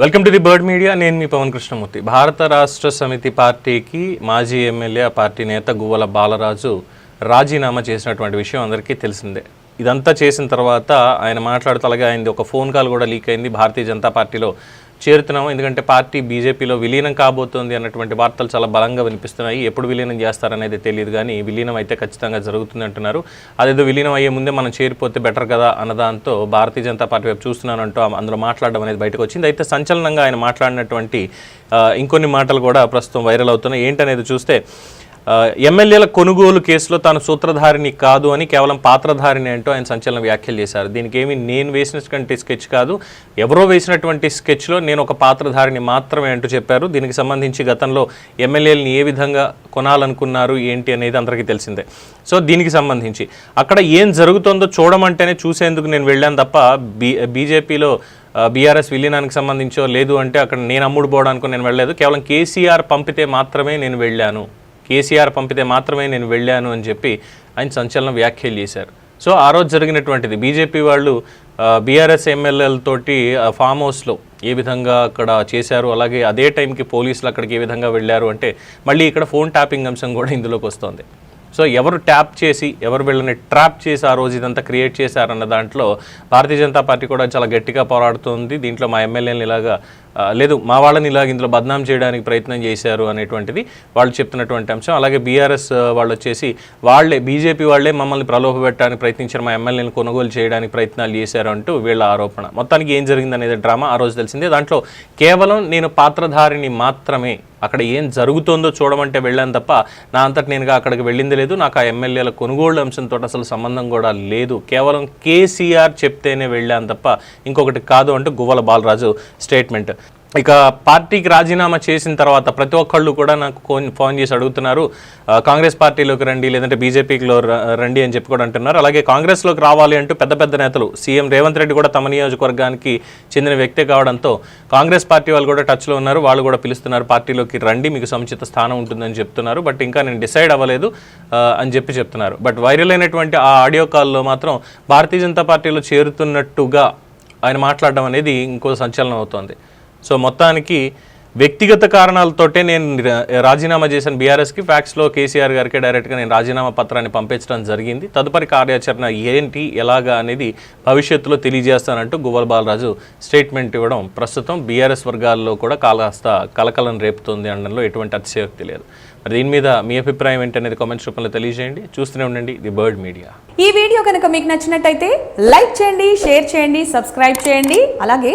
Welcome to the Bird Media నేను మీ పవన్ కృష్ణమూర్తి. భారత రాష్ట్ర సమితి పార్టీకి మాజీ ఎమ్మెల్యే పార్టీ నేత గువ్వల బాలరాజు రాజీనామా చేసినటువంటి విషయం అందరికీ తెలిసిందే. ఇదంతా చేసిన తర్వాత ఆయన మాట్లాడుతూ అలాగే ఆయనది ఒక ఫోన్ కాల్ కూడా లీక్ అయింది. భారతీయ జనతా పార్టీలో చేరుతున్నాము. ఎందుకంటే పార్టీ బీజేపీలో విలీనం కాబోతోంది అన్నటువంటి వార్తలు చాలా బలంగా వినిపిస్తున్నాయి. ఎప్పుడు విలీనం చేస్తారనేది తెలియదు కానీ విలీనం అయితే ఖచ్చితంగా జరుగుతుంది అంటున్నారు. అదేదో విలీనం అయ్యే ముందే మనం చేరిపోతే బెటర్ కదా అన్నదాంతో భారతీయ జనతా పార్టీ వైపు చూస్తున్నానంటూ ఆ- అందులో మాట్లాడడం అనేది బయటకు వచ్చింది. అయితే సంచలనంగా ఆయన మాట్లాడినటువంటి ఇంకొన్ని మాటలు కూడా ప్రస్తుతం వైరల్ అవుతున్నాయి. ఏంటనేది చూస్తే ఎమ్మెల్యేల కొనుగోలు కేసులో తాను సూత్రధారిని కాదు అని కేవలం పాత్రధారిని అంటూ ఆయన సంచలన వ్యాఖ్యలు చేశారు. దీనికి ఏమి నేను వేసినటువంటి స్కెచ్ కాదు ఎవరో వేసినటువంటి స్కెచ్లో నేను ఒక పాత్రధారిని మాత్రమే అంటూ చెప్పారు. దీనికి సంబంధించి గతంలో ఎమ్మెల్యేలని ఏ విధంగా కొనాలనుకున్నారు ఏంటి అనేది అందరికీ తెలిసిందే. సో దీనికి సంబంధించి అక్కడ ఏం జరుగుతుందో చూడమంటేనే చూసేందుకు నేను వెళ్ళాను తప్ప బీ బీజేపీలో బీఆర్ఎస్ విలీనానికి సంబంధించో లేదు అంటే అక్కడ నేను అమ్ముడు పోవడానికి నేను వెళ్ళలేదు. కేవలం కేసీఆర్ పంపితే మాత్రమే నేను వెళ్ళాను. కేసీఆర్ పంపితే మాత్రమే నేను వెళ్ళాను అని చెప్పి ఆయన సంచలన వ్యాఖ్యలు చేశారు. సో ఆ రోజు జరిగినటువంటిది బీజేపీ వాళ్ళు బీఆర్ఎస్ ఎమ్మెల్యేలతోటి ఫామ్ హౌస్లో ఏ విధంగా అక్కడ చేశారు అలాగే అదే టైంకి పోలీసులు అక్కడికి ఏ విధంగా వెళ్ళారు అంటే మళ్ళీ ఇక్కడ ఫోన్ ట్యాపింగ్ అంశం కూడా ఇందులోకి వస్తుంది. సో ఎవరు ట్యాప్ చేసి ఎవరు వీళ్ళని ట్రాప్ చేసి ఆ రోజు ఇదంతా క్రియేట్ చేశారన్న దాంట్లో భారతీయ జనతా పార్టీ కూడా చాలా గట్టిగా పోరాడుతుంది. దీంట్లో మా ఎమ్మెల్యేని ఇలాగా లేదు మా వాళ్ళని ఇలాగ ఇందులో బద్నాం చేయడానికి ప్రయత్నం చేశారు అనేటువంటిది వాళ్ళు చెప్తున్నటువంటి అంశం. అలాగే బీఆర్ఎస్ వాళ్ళు వచ్చేసి వాళ్ళే బీజేపీ వాళ్ళే మమ్మల్ని ప్రలోభ పెట్టడానికి ప్రయత్నించారు మా ఎమ్మెల్యేని కొనుగోలు చేయడానికి ప్రయత్నాలు చేశారు అంటూ వీళ్ళ ఆరోపణ. మొత్తానికి ఏం జరిగింది అనేది డ్రామా ఆ రోజు తెలిసిందే. దాంట్లో కేవలం నేను పాత్రధారిని మాత్రమే అక్కడ ఏం జరుగుతుందో చూడమంటే వెళ్ళాను తప్ప నా అంతటి నేనుగా అక్కడికి వెళ్ళింది లేదు. నాకు ఆ ఎమ్మెల్యేల కొనుగోలు అంశంతో అసలు సంబంధం కూడా లేదు. కేవలం కేసీఆర్ చెప్తేనే వెళ్ళాను తప్ప ఇంకొకటి కాదు అంటూ గువ్వల బాలరాజు స్టేట్మెంట్. ఇక పార్టీకి రాజీనామా చేసిన తర్వాత ప్రతి ఒక్కళ్ళు కూడా నాకు ఫోన్ చేసి అడుగుతున్నారు కాంగ్రెస్ పార్టీలోకి రండి లేదంటే బీజేపీలో రండి అని చెప్పి కూడా అంటున్నారు. అలాగే కాంగ్రెస్లోకి రావాలి అంటూ పెద్ద పెద్ద నేతలు సీఎం రేవంత్ రెడ్డి కూడా తమ నియోజకవర్గానికి చెందిన వ్యక్తే కావడంతో కాంగ్రెస్ పార్టీ వాళ్ళు కూడా టచ్లో ఉన్నారు వాళ్ళు కూడా పిలుస్తున్నారు పార్టీలోకి రండి మీకు సముచిత స్థానం ఉంటుందని చెప్తున్నారు బట్ ఇంకా నేను డిసైడ్ అవ్వలేదు అని చెప్పి చెప్తున్నారు. బట్ వైరల్ అయినటువంటి ఆ ఆడియో కాల్లో మాత్రం భారతీయ జనతా పార్టీలో చేరుతున్నట్టుగా ఆయన మాట్లాడడం అనేది ఇంకో సంచలనం అవుతోంది. సో మొత్తానికి వ్యక్తిగత కారణాలతోటే నేను రాజీనామా చేశాను బీఆర్ఎస్కి. ఫ్యాక్స్లో కేసీఆర్ గారికి డైరెక్ట్గా నేను రాజీనామా పత్రాన్ని పంపించడం జరిగింది. తదుపరి కార్యాచరణ ఏంటి ఎలాగా అనేది భవిష్యత్తులో తెలియజేస్తానంటూ గువ్వల బాలరాజు స్టేట్మెంట్ ఇవ్వడం. ప్రస్తుతం బీఆర్ఎస్ వర్గాల్లో కూడా కాస్త కలకలం రేపుతుంది అనడంలో ఎటువంటి అతిశయోక్తి లేదు. మరి దీని మీద మీ అభిప్రాయం ఏంటనేది కామెంట్స్ రూపంలో తెలియజేయండి. చూస్తూనే ఉండండి ది బర్డ్ మీడియా. ఈ వీడియో కనుక మీకు నచ్చినట్టయితే లైక్ చేయండి షేర్ చేయండి సబ్స్క్రైబ్ చేయండి. అలాగే